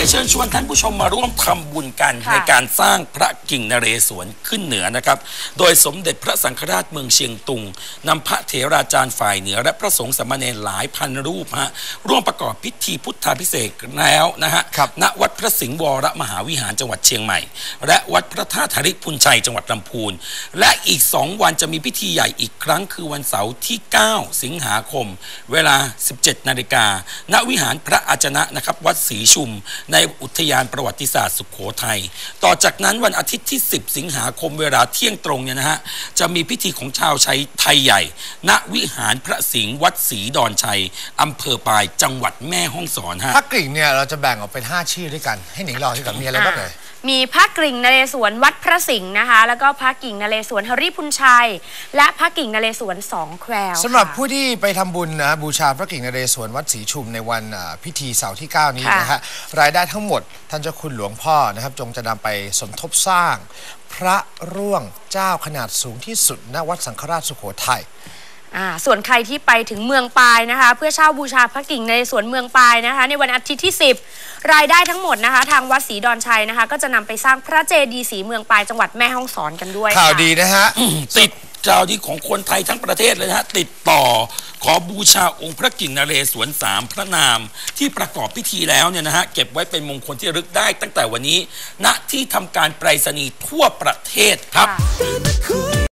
ได้เชิญชวนท่านผู้ชมมาร่วมทำบุญกันค่ะในการสร้างพระกิ่งนเรศวรขึ้นเหนือนะครับ โดยสมเด็จพระสังฆราชเมืองเชียงตุงนำพระเถราจารย์ฝ่ายเหนือ และพระสงฆ์สามเณรหลายพันรูปฮะร่วมประกอบพิธีพุทธาพิเศษกแล้วนะฮะครับณวัดพระสิงห์วรมหาวิหารจังหวัดเชียงใหม่ และวัดพระธาตุธริพุนชัยจังหวัดลำพูน และอีก 2 วันจะมีพิธีใหญ่อีกครั้งคือวันเสาร์ที่ 9 สิงหาคม เวลา 17 นาฬิกาณวิหารพระอาจนะนะครับวัดศรีชุมในอุทยานประวัติศาสตร์สุขโขทัย ต่อจากนั้นวันอาทิตย์ที่ 10 สิงหาคมเวลาเที่ยงตรงเนี่ยนะฮะ จะมีพิธีของชาวชัยไทยใหญ่ ณ วิหารพระสิงห์วัดศรีดอนชัย อำเภอปาย จังหวัดแม่ฮ่องสอนฮะพระกริ่งเนี่ยเราจะแบ่งออกเป็น 5 ชื่อด้วยกัน ให้หนิงลองที่กับมีอะไรบ้างเลย มีพระกริ่งนเรศวรวัดพระสิงห์นะคะ แล้วก็พระกิ่งนเรศวรฮริพุนชัย และพระกิ่งนเรศวรสองแควสำหรับค่ะผู้ที่ไปทำบุญนะบูชาพระกิ่งนเรศวรวัดศรีชุมในวันอ่าพิธีเสาร์ที่ 9 นี้ค่ะนะฮะรายได้ทั้งหมดท่านเจ้าคุณหลวงพ่อนะครับ จงจะนำไปสมทบสร้าง พระร่วงเจ้าขนาดสูงที่สุดณวัดสังฆราชสุโขทัย อ่าส่วนใครที่ไปถึงเมืองปายนะคะ เพื่อเช่าบูชาพระกิ่งในสวนเมืองปายนะคะ ในวันอาทิตย์ที่ 10 รายได้ทั้งหมดนะคะ ทางวัดศรีดอนชัยนะคะ ก็จะนำไปสร้างพระเจดีย์ศรีเมืองปายจังหวัดแม่ฮ่องสอนกันด้วยข่าวค่ะดีนะฮะ ติดข่าวดีของคนไทยทั้งประเทศเลยนะฮะ ติดต่อขอบูชาองค์พระกิ่งนเรศวรสามพระนาม ที่ประกอบพิธีแล้วเนี่ยนะฮะ เก็บไว้เป็นมงคลที่ระลึกได้ตั้งแต่วันนี้ ณที่ทำการไปรษณีย์ทั่วประเทศครับ ค่ะ